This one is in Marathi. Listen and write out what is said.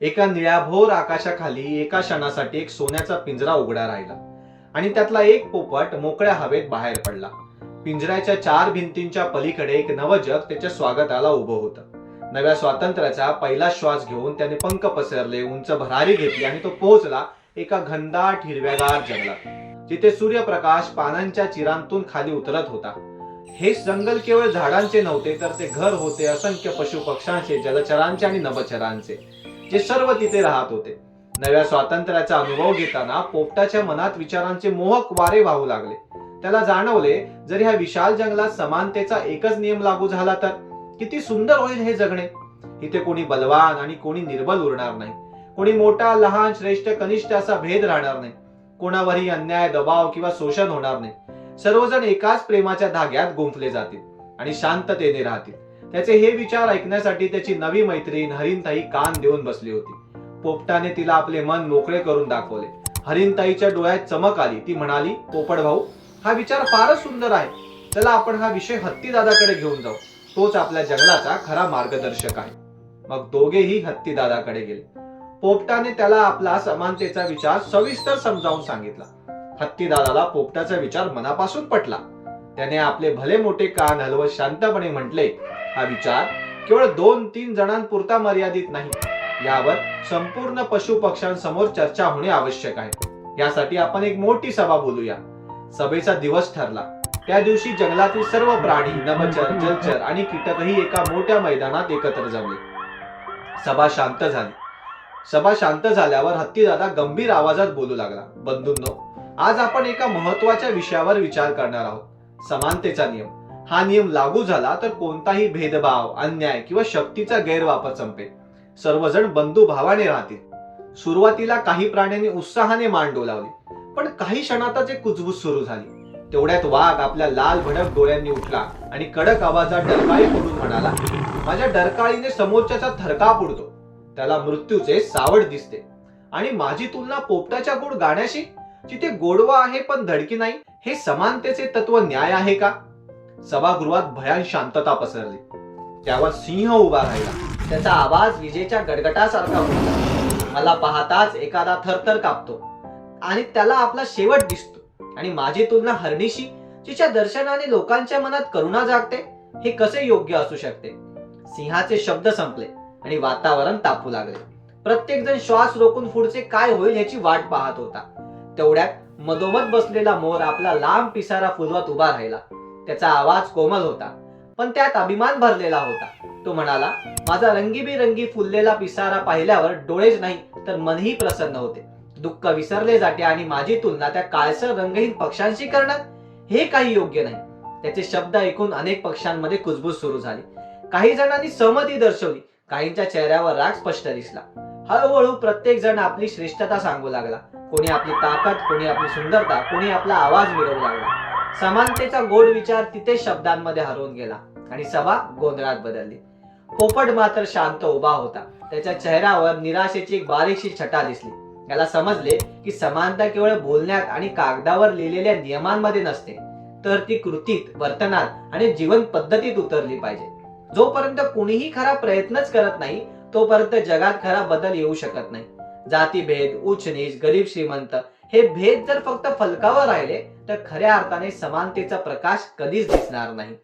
एका निळ्याभोर आकाशाखाली एका क्षणासाठी एक सोन्याचा पिंजरा उघडा राहिला. आणि त्यातला एक पोपट मोकळ्या हवेत बाहेर पडला. पिंजऱ्याच्या चार भिंतींच्या पलीकडे एक नवजग त्याच्या स्वागताला उभं होतं. नव्या स्वातंत्र्याचा पहिला श्वास घेऊन त्याने पंख पसरले उंच भरारी घेतली आणि तो पोहोचला एका घनदाट हिरव्यागार जंगलात जिथे सूर्यप्रकाश पानांच्या चिरांतून खाली उतरत होता. हे जंगल केवळ झाडांचे नव्हते तर ते घर होते असंख्य पशु पक्ष्यांचे जलचरांचे आणि नभचरांचे. जे सर्व तिथे राहत होते. नव्या स्वातंत्र्याचा अनुभव घेताना पोपटाच्या मनात विचारांचे मोहक वारे वाहू लागले. त्याला जाणवले जर ह्या विशाल जंगलात समानतेचा एकच नियम लागू झाला तर? किती सुंदर होईल हे जगणे. इथे कोणी बलवान आणि कोणी निर्बल उरणार नाही. कोणी मोठा लहान श्रेष्ठ कनिष्ठ असा भेद राहणार नाही. कोणावरही अन्याय दबाव किंवा शोषण होणार नाही. सर्वजण एकाच प्रेमाच्या धाग्यात गुंफले जातील आणि शांततेने राहतील. त्याचे हे विचार ऐकण्यासाठी त्याची नवी मैत्रीण हरिणताई कान देऊन बसली होती. पोपटाने तिला आपले मन मोकळे करून दाखवले. हरिणताईच्या डोळ्यात चमक आली. ती म्हणाली पोपट भाऊ हा विचार फारच सुंदर आहे. चला आपण हा विषय हत्ती दादाकडे घेऊन जाऊ. तोच आपल्या जंगलाचा खरा मार्गदर्शक आहे. मग दोघेही हत्ती दादाकडे गेले. पोपटाने त्याला आपला समानतेचा विचार सविस्तर समजावून सांगितला. हत्ती दादाला पोपटाचा विचार मनापासून पटला. त्याने आपले भले मोठे कान हलवत शांतपणे म्हटले हा विचार केवळ दोन तीन जणांपुरता मर्यादित नाही. यावर संपूर्ण पशु पक्ष्यांसमोर चर्चा होणे आवश्यक आहे. यासाठी आपण एक मोठी सभा बोलूया. सभेचा दिवस ठरला. त्या दिवशी जंगलातील सर्व प्राणी नभचर जलचर आणि कीटकही एका मोठ्या मैदानात एकत्र जमले. सभा शांत झाली. सभा शांत झाल्यावर हत्तीदादा गंभीर आवाजात बोलू लागला. बंधूंनो आज आपण एका महत्त्वाच्या विषयावर विचार करणार आहोत. समानतेचा नियम. हा नियम लागू झाला तर कोणताही भेदभाव अन्याय किंवा शक्तीचा गैरवापर संपेल. सर्वजण बंधू भावाने राहतील. सुरुवातीला काही प्राण्यांनी उत्साहाने मान डोलावली पण काही क्षणातच एक कुजबूज सुरू झाली. तेवढ्यात वाघ आपल्या लाल भडक डोळ्यांनी उठला आणि कडक आवाजात डरकाळी फोडून म्हणाला माझ्या डरकाळीने समोरच्याचा थरकाप उडतो. त्याला मृत्यूचे सावड दिसते. आणि माझी तुलना पोपटाच्या गोड गाण्याशी जिथे गोडवा आहे पण धडकी नाही हे समानतेचे तत्व न्याय आहे का? सभागृहात भयान शांतता पसरली. त्यावर सिंह उभा राहिला. त्याचा आवाज विजेच्या गडगटासारखा होता. मला पाहताच एखादा थरथर कापतो. आणि त्याला आपला शेवट दिसतो. आणि माझी तुलना हरणीशी जिच्या दर्शनाने लोकांच्या मनात करुणा जागते हे कसे योग्य असू शकते? सिंहाचे शब्द संपले आणि वातावरण तापू लागले. प्रत्येक जण श्वास रोखून पुढचे काय होईल याची वाट पाहत होता. तेवढ्यात मधोमध बसलेला मोर आपला लांब पिसारा फुलवत उभा राहिला. त्याचा आवाज कोमल होता पण त्यात अभिमान भरलेला होता. तो म्हणाला माझा रंगीबेरंगी फुललेला पिसारा पाहिल्यावर डोळेच नाही तर मनही प्रसन्न होते. दुःख विसरले जाते आणि माझी तुलना त्या काळसर रंगहीन पक्ष्यांशी करणार हे काही योग्य नाही. त्याचे शब्द ऐकून अनेक पक्ष्यांमध्ये कुजबूज सुरू झाली. काही जणांनी सहमती दर्शवली काहींच्या चेहऱ्यावर राग स्पष्ट दिसला. हळूहळू प्रत्येक जण आपली श्रेष्ठता सांगू लागला. कोणी आपली ताकद कोणी आपली सुंदरता कोणी आपला आवाज मिळवू लागला. समानतेचा गोड विचार तिथे शब्दांमध्ये हरवून गेला आणि सभा गोंधळात बदलली. पोपट मात्र शांत उभा होता. त्याच्या चेहऱ्यावर निराशेची एक बारीकशी छटा दिसली. याला समजले की समानता केवळ बोलण्यात आणि कागदावर लिहिलेल्या नियमांमध्ये नसते तर ती कृतीत वर्तनात आणि जीवन पद्धतीत उतरली पाहिजे. जोपर्यंत कुणीही खरा प्रयत्नच करत नाही तोपर्यंत जगात खरा बदल येऊ शकत नाही. जातीभेद उच्च नीच गरीब श्रीमंत हे भेद जर फक्त फलकावर राहिले तर खऱ्या अर्थाने समानतेचा प्रकाश कधीच दिसणार नाही.